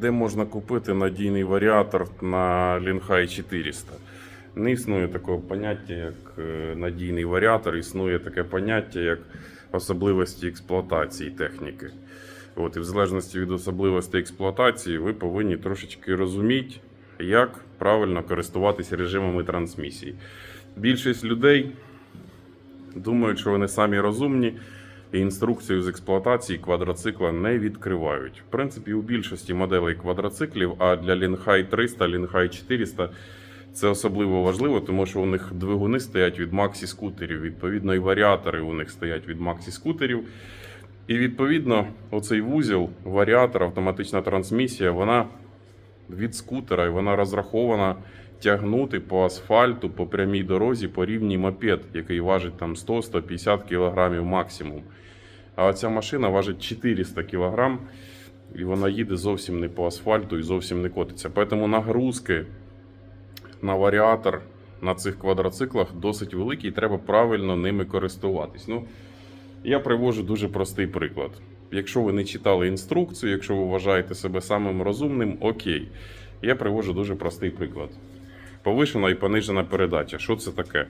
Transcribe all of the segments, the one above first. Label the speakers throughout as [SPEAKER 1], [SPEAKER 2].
[SPEAKER 1] де можна купити надійний варіатор на Лінхай 400. Не існує такого поняття, як е, надійний варіатор, існує таке поняття, як особливості експлуатації техніки. От, і в залежності від особливостей експлуатації, ви повинні трошечки розуміти, як правильно користуватися режимами трансмісії. Більшість людей думають, що вони самі розумні, і інструкцію з експлуатації квадроцикла не відкривають. В принципі, у більшості моделей квадроциклів, а для Лінхай 300, Лінхай 400 це особливо важливо, тому що у них двигуни стоять від Максі скутерів. Відповідно, і варіатори у них стоять від Максі скутерів. І відповідно, оцей вузол, варіатор, автоматична трансмісія, вона від скутера і вона розрахована тягнути по асфальту, по прямій дорозі, по рівні мопед, який важить там 100-150 кг максимум. А оця машина важить 400 кг, і вона їде зовсім не по асфальту і зовсім не котиться. Тому нагрузки на варіатор на цих квадроциклах досить великі, і треба правильно ними користуватись. Ну, я привожу дуже простий приклад. Якщо ви не читали інструкцію, якщо ви вважаєте себе самим розумним, окей. Я привожу дуже простий приклад. Повишена і понижена передача. Що це таке?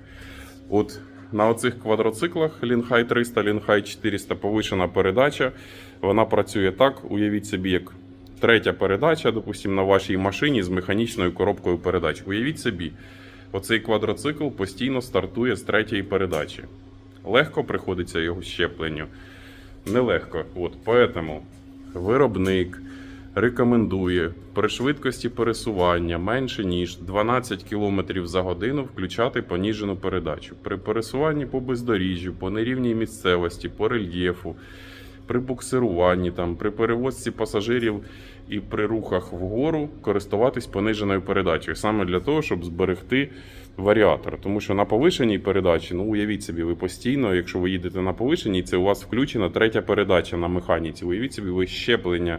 [SPEAKER 1] От на оцих квадроциклах Лінхай 300, Лінхай 400 повишена передача. Вона працює так, уявіть собі, як третя передача, допустимо, на вашій машині з механічною коробкою передач. Уявіть собі, оцей квадроцикл постійно стартує з третьої передачі. Легко приходиться його щепленню. Нелегко. От, поэтому виробник рекомендує при швидкості пересування менше ніж 12 км за годину включати поніжену передачу. При пересуванні по бездоріжжю, по нерівній місцевості, по рельєфу, при буксируванні, там, при перевозці пасажирів і при рухах вгору користуватись пониженою передачею. Саме для того, щоб зберегти варіатор. Тому що на повишеній передачі, ну уявіть собі, ви постійно, якщо ви їдете на повишеній, це у вас включена третя передача на механіці. Уявіть собі, ви щеплення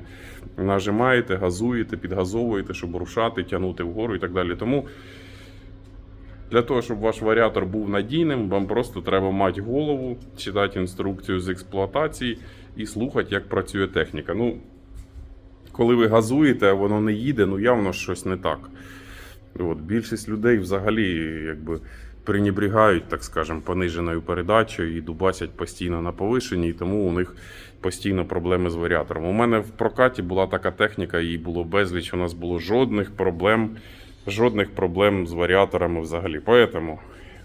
[SPEAKER 1] нажимаєте, газуєте, підгазовуєте, щоб рушати, тягнути вгору і так далі. Тому для того, щоб ваш варіатор був надійним, вам просто треба мати голову, читати інструкцію з експлуатації і слухати, як працює техніка. Ну, коли ви газуєте, а воно не їде, ну явно щось не так. От, більшість людей взагалі якби пренебрігають, так скажемо, пониженою передачею і дубасять постійно на повишенні, і тому у них постійно проблеми з варіатором. У мене в прокаті була така техніка, її було безліч, у нас було жодних проблем, жодних проблем з варіаторами взагалі. Поэтому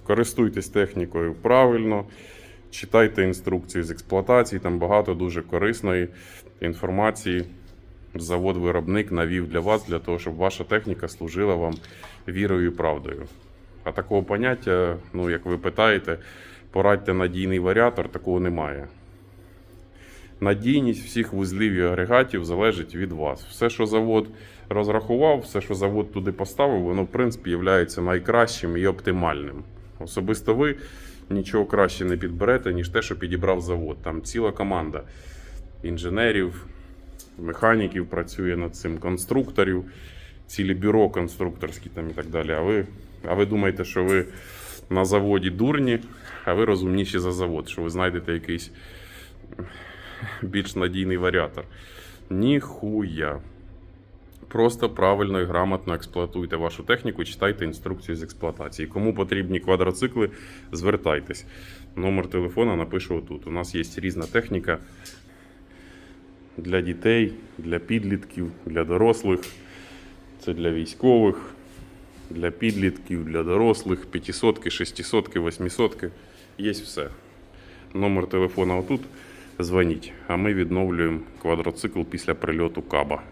[SPEAKER 1] користуйтесь технікою правильно, читайте інструкцію з експлуатації, там багато дуже корисної інформації завод-виробник навів для вас, для того, щоб ваша техніка служила вам вірою і правдою. А такого поняття, ну як ви питаєте, порадьте надійний варіатор, такого немає. Надійність всіх вузлів і агрегатів залежить від вас. Все, що завод розрахував, все, що завод туди поставив, воно в принципі є найкращим і оптимальним. Особисто ви нічого краще не підберете, ніж те, що підібрав завод. Там ціла команда інженерів, механіків працює над цим, конструкторів, цілі бюро конструкторські там і так далі. А ви, а ви думаєте, що ви на заводі дурні, а ви розумніші за завод, що ви знайдете якийсь більш надійний варіатор. Ніхуя. Просто правильно і грамотно експлуатуйте вашу техніку, читайте інструкцію з експлуатації. Кому потрібні квадроцикли, звертайтесь. Номер телефона напишу отут. У нас є різна техніка для дітей, для підлітків, для дорослих. Це для військових, для підлітків, для дорослих, 500, 600, 800. Є все. Номер телефона отут. Дзвоніть, а ми відновлюємо квадроцикл після прильоту каба.